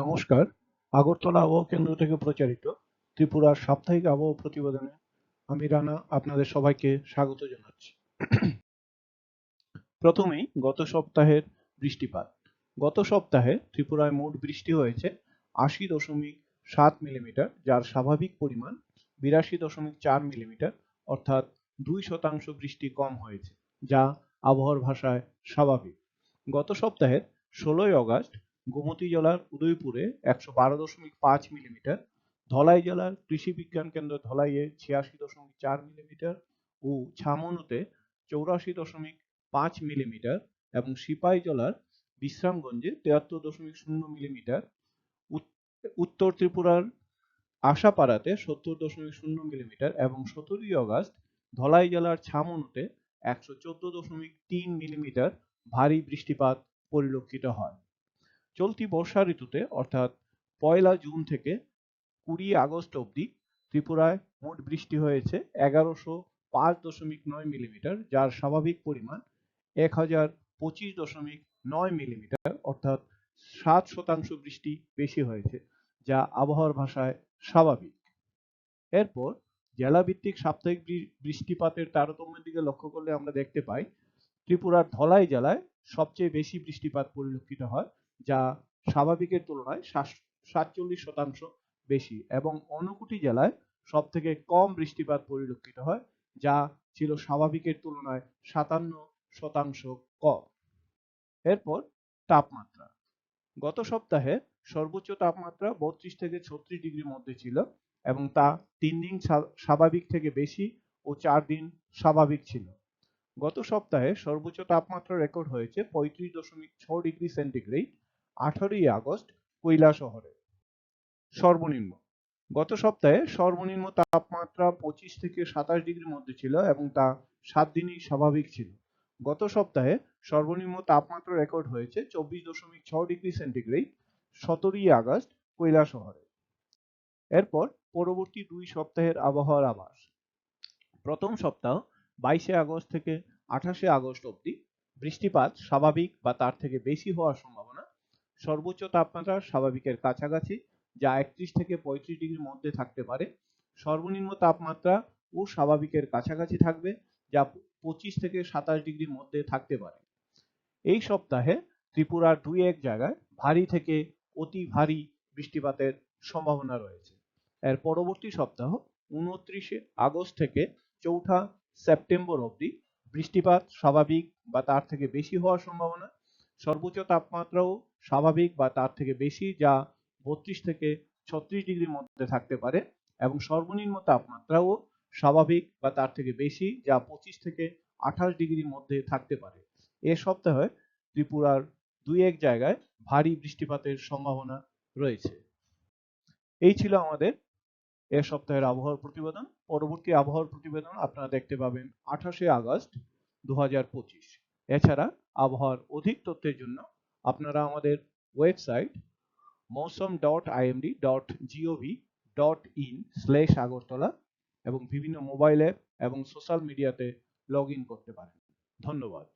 নমস্কার। আগরতলা আবহাওয়া কেন্দ্র থেকে প্রচারিত ত্রিপুরার সাপ্তাহিক আবহাওয়া প্রতিবেদনে আমি রানা আপনাদের সবাইকে স্বাগত জানাচ্ছি। প্রথমেই গত সপ্তাহের বৃষ্টিপাত। গত সপ্তাহে ত্রিপুরায় মোট বৃষ্টি হয়েছে আশি দশমিক সাত মিলিমিটার, যার স্বাভাবিক পরিমাণ বিরাশি দশমিক চার মিলিমিটার, অর্থাৎ দুই শতাংশ বৃষ্টি কম হয়েছে, যা আবহাওয়ার ভাষায় স্বাভাবিক। গত সপ্তাহের ষোলোই অগাস্ট গোমতী জেলার উদয়পুরে একশো বারো দশমিক পাঁচ মিলিমিটার, ধলাই জেলার কৃষি বিজ্ঞান কেন্দ্র ধলাইয়ে ছিয়াশি দশমিক চার মিলিমিটার ও ছামনুতে চৌরাশি দশমিক পাঁচ মিলিমিটার এবং সিপাই জেলার বিশ্রামগঞ্জে তেয়াত্তর দশমিক শূন্য মিলিমিটার উত্তর ত্রিপুরার আশাপাড়াতে সত্তর দশমিক শূন্য মিলিমিটার এবং সতেরোই অগাস্ট ধলাই জেলার ছামনুতে একশো চোদ্দ দশমিক তিন মিলিমিটার ভারী বৃষ্টিপাত পরিলক্ষিত হয়। চলতি বর্ষা ঋতুতে, অর্থাৎ পয়লা জুন থেকে কুড়ি আগস্ট অবধি ত্রিপুরায় মোট বৃষ্টি হয়েছে এগারোশো পাঁচ দশমিক নয় মিলিমিটার, যার স্বাভাবিক পরিমাণ এক হাজার পঁচিশ দশমিক নয় মিলিমিটার, অর্থাৎ সাত শতাংশ বৃষ্টি বেশি হয়েছে, যা আবহাওয়ার ভাষায় স্বাভাবিক। এরপর জেলাভিত্তিক সাপ্তাহিক বৃষ্টিপাতের তারতম্যের দিকে লক্ষ্য করলে আমরা দেখতে পাই, ত্রিপুরার ধলাই জেলায় সবচেয়ে বেশি বৃষ্টিপাত পরিলক্ষিত হয় যা স্বাভাবিকের তুলনায় সাতচল্লিশ শতাংশ বেশি এবং অনুকুটি জেলায় সব থেকে কম বৃষ্টিপাত পরিলক্ষিত হয়, যা ছিল স্বাভাবিকের তুলনায় সাতান্ন শতাংশ কম। এরপর তাপমাত্রা। গত সপ্তাহে সর্বোচ্চ তাপমাত্রা বত্রিশ থেকে ছত্রিশ ডিগ্রির মধ্যে ছিল এবং তা তিন দিন স্বাভাবিক থেকে বেশি ও চার দিন স্বাভাবিক ছিল। গত সপ্তাহে সর্বোচ্চ তাপমাত্রা রেকর্ড হয়েছে পঁয়ত্রিশ দশমিক ছ ডিগ্রি সেন্টিগ্রেড আঠারোই আগস্ট কৈলা শহরে। সর্বনিম্ন। গত সপ্তাহে সর্বনিম্ন তাপমাত্রা পঁচিশ থেকে সাতাশ ডিগ্রির মধ্যে ছিল এবং তা সাত দিনই স্বাভাবিক ছিল। গত সপ্তাহে সর্বনিম্ন তাপমাত্রা রেকর্ড হয়েছে চব্বিশ দশমিক ছ ডিগ্রি সেন্টিগ্রেড সতেরোই আগস্ট কৈলা শহরে। এরপর পরবর্তী দুই সপ্তাহের আবহাওয়ার আভাস। প্রথম সপ্তাহ বাইশে আগস্ট থেকে আঠাশে আগস্ট অবধি বৃষ্টিপাত স্বাভাবিক বা তার থেকে বেশি হওয়ার সম্ভাবনা সর্বোচ্চ তাপমাত্রা স্বাভাবিকের কাছাকাছি, যা একত্রিশ থেকে পঁয়ত্রিশ ডিগ্রির মধ্যে থাকতে পারে। সর্বনিম্ন তাপমাত্রা ও স্বাভাবিকের কাছাকাছি থাকবে, যা পঁচিশ থেকে সাতাশ ডিগ্রির মধ্যে থাকতে পারে। এই সপ্তাহে ত্রিপুরার দুই এক জায়গায় ভারী থেকে অতি ভারী বৃষ্টিপাতের সম্ভাবনা রয়েছে। এর পরবর্তী সপ্তাহ উনত্রিশে আগস্ট থেকে চৌঠা সেপ্টেম্বর অবধি বৃষ্টিপাত স্বাভাবিক বা তার থেকে বেশি হওয়ার সম্ভাবনা সর্বোচ্চ তাপমাত্রাও স্বাভাবিক বা তার থেকে বেশি, যা বত্রিশ থেকে ছত্রিশ ডিগ্রির মধ্যে থাকতে পারে এবং সর্বনিম্ন তাপমাত্রাও স্বাভাবিক বা তার থেকে বেশি, যা পঁচিশ থেকে আঠাশ ডিগ্রির মধ্যে থাকতে পারে। এ সপ্তাহে ত্রিপুরার দুই এক জায়গায় ভারী বৃষ্টিপাতের সম্ভাবনা রয়েছে। এই ছিল আমাদের এ সপ্তাহের আবহাওয়ার প্রতিবেদন। পরবর্তী আবহাওয়ার প্রতিবেদন আপনারা দেখতে পাবেন আঠাশে আগস্ট দু হাজার পঁচিশ। এছাড়া আবহাওয়ার অধিক তথ্যের জন্য আপনারা আমাদের website Mausam dot IMD dot GOV dot in slash Agartala এবং বিভিন্ন মোবাইল অ্যাপ এবং সোশ্যাল মিডিয়াতে লগ ইন করতে পারেন। ধন্যবাদ।